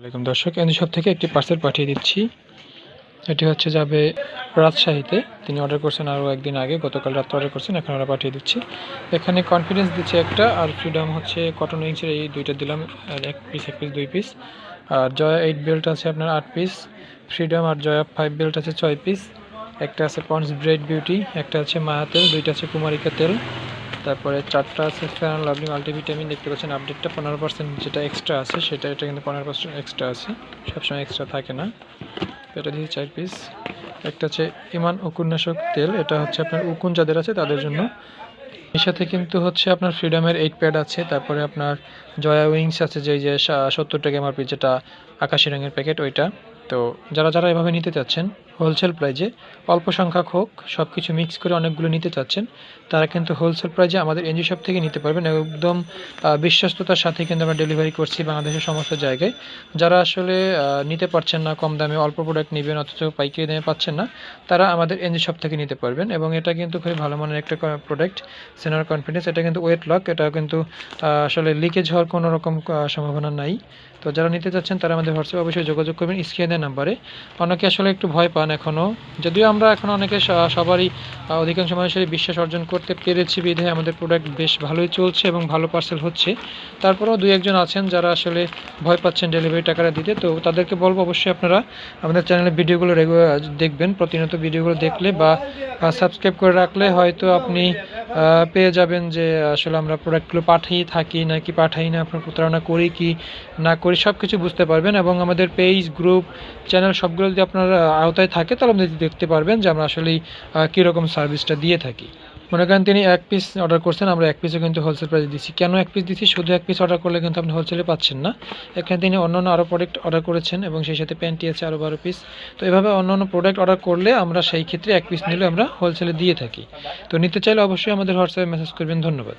আসসালামাইকুম দর্শক NG shop থেকে একটি পার্সেল পাঠিয়ে দিচ্ছি। এটি হচ্ছে যাবে রাজশাহীতে। তিনি অর্ডার করছেন আরও একদিন আগে, গতকাল রাত্রে অর্ডার করছেন, এখন আমরা পাঠিয়ে দিচ্ছি। এখানে কনফিডেন্স দিচ্ছে একটা, আর ফ্রিডম হচ্ছে কটন উইংসের এই দুইটা দিলাম এক পিস এক পিস দুই পিস আর জয়া এইট বেল্ট আছে আপনার আট পিস ফ্রিডম আর জয়া ফাইভ বেল্ট আছে ছয় পিস একটা আছে পন্স ব্রেড বিউটি একটা আছে মায়া তেল, দুইটা আছে কুমারিকা তেল। তারপরে চারটা আছে ফ্যান লাভলি মাল্টিভিটামিন দেখতে পাচ্ছেন আপডেটটা পনেরো পার্সেন্ট যেটা এক্সট্রা আছে, সেটা, এটা কিন্তু পনেরো পার্সেন্ট এক্সট্রা আছে, সবসময় এক্সট্রা থাকে না। এটা দিয়ে চার পিস একটা আছে ইমান উকুন্নাশক তেল, এটা হচ্ছে আপনার উকুন যাদের আছে তাদের জন্য। এর সাথে কিন্তু হচ্ছে আপনার ফ্রিডমের এইট প্যাড আছে, তারপরে আপনার জয়া উইংস আছে যে যে সত্তর টাকা এমআরপি যেটা আকাশি রঙের প্যাকেট ওইটা। তো যারা যারা এভাবে নিতে চাচ্ছেন হোলসেল প্রাইজে অল্প সংখ্যক হোক সব কিছু মিক্স করে অনেকগুলো নিতে চাচ্ছেন, তারা কিন্তু হোলসেল প্রাইজে আমাদের এনজি শপ থেকে নিতে পারবেন একদম বিশ্বস্ততার সাথে কিন্তু আমরা ডেলিভারি করছি বাংলাদেশের সমস্ত জায়গায়। যারা আসলে নিতে পারছেন না, কম দামে অল্প প্রোডাক্ট নেবেন অথচ পাইকারি দামে পাচ্ছেন না, তারা আমাদের এনজি শপ থেকে নিতে পারবেন এবং এটা কিন্তু খুবই ভালো মানের একটা প্রোডাক্ট সেনার কনফিডেন্স এটা কিন্তু ওয়েট লক এটা কিন্তু আসলে লিকেজ হওয়ার কোনো রকম সম্ভাবনা নাই। তো যারা নিতে চাচ্ছেন, তারা আমাদের হোয়াটসঅ্যাপ অবশ্যই যোগাযোগ করবেন। স্ক্রিনের নাম্বারে। অনেকে আসলে একটু ভয় পান এখনও যদিও আমরা এখন অনেকে সবারই অধিকাংশ মানুষেরই বিশ্বাস অর্জন করতে পেরেছি বিধে। আমাদের প্রোডাক্ট বেশ ভালোই চলছে এবং ভালো পার্সেল হচ্ছে। তারপরেও দুই একজন আছেন যারা আসলে ভয় পাচ্ছেন ডেলিভারি টাকাটা দিতে। তো তাদেরকে বলব অবশ্যই আপনারা আমাদের চ্যানেলে ভিডিওগুলো রেগুলার দেখবেন। প্রতিনিয়ত ভিডিওগুলো দেখলে বা সাবস্ক্রাইব করে রাখলে হয়তো আপনি পেয়ে যাবেন যে, আসলে আমরা প্রোডাক্টগুলো পাঠিয়ে থাকি নাকি পাঠাই না আপনার প্রতারণা করি কি না করি সব কিছু বুঝতে পারবেন। এবং আমাদের পেজ গ্রুপ চ্যানেল সবগুলো যদি আপনার আওতায় থাকে, তাহলে আপনি দেখতে পারবেন যে আমরা আসলে কীরকম সার্ভিসটা দিয়ে থাকি। মনে করেন তিনি এক পিস অর্ডার করছেন, আমরা এক পিসও কিন্তু হোলসেল প্রাইসে দিচ্ছি। কেন এক পিস দিচ্ছি? শুধু এক পিস অর্ডার করলে কিন্তু আপনি হোলসেলে পাচ্ছেন না। এখানে তিনি অন্য অন্য আরও প্রোডাক্ট অর্ডার করেছেন এবং সেই সাথে প্যান্টি আছে আরও বারো পিস তো এভাবে অন্য অন্য প্রোডাক্ট অর্ডার করলে আমরা সেই ক্ষেত্রে এক পিস নিলে আমরা হোলসেলে দিয়ে থাকি। তো নিতে চাইলে অবশ্যই আমাদের হোয়াটসঅ্যাপে মেসেজ করবেন। ধন্যবাদ।